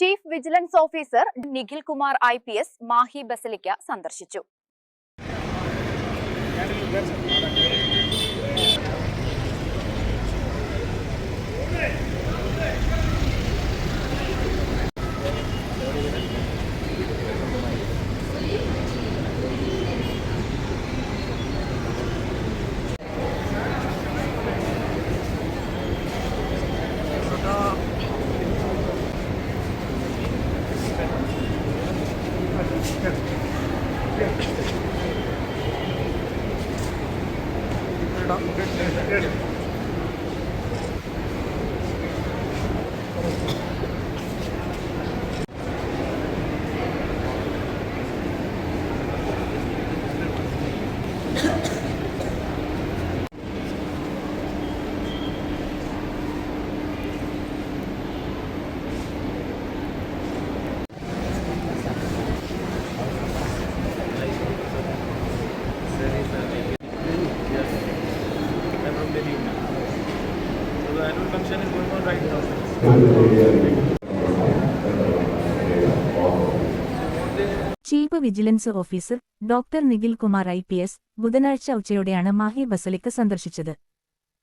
Chief vigilance officer Nikhil Kumar I P S Mahe basilica സന്ദർശിച്ചു. So chief vigilance officer doctor Nikhil Kumar I P S ബുധനാഴ്ച ഉച്ചയോടെയാണ് Mahe basilica സന്ദർശിച്ചത്.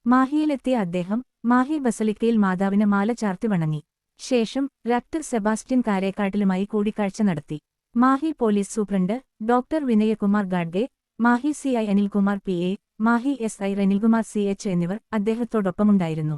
മാഹിയിലെത്തിയ അദ്ദേഹം മാഹി ബസലിക്കയിൽ മാതാവിന് മാല ചാർത്തി വണങ്ങി. ശേഷം റക്ടർ സെബാസ്റ്റ്യൻ കാരേക്കാട്ടിലുമായി കൂടിക്കാഴ്ച നടത്തി. Mahe police superintendent doctor Vinayakumar Gadge Mahe C I Anilkumar P A Mahe S I Renilkumar C H എന്നിവർ അദ്ദേഹത്തോടൊപ്പമുണ്ടായിരുന്നു.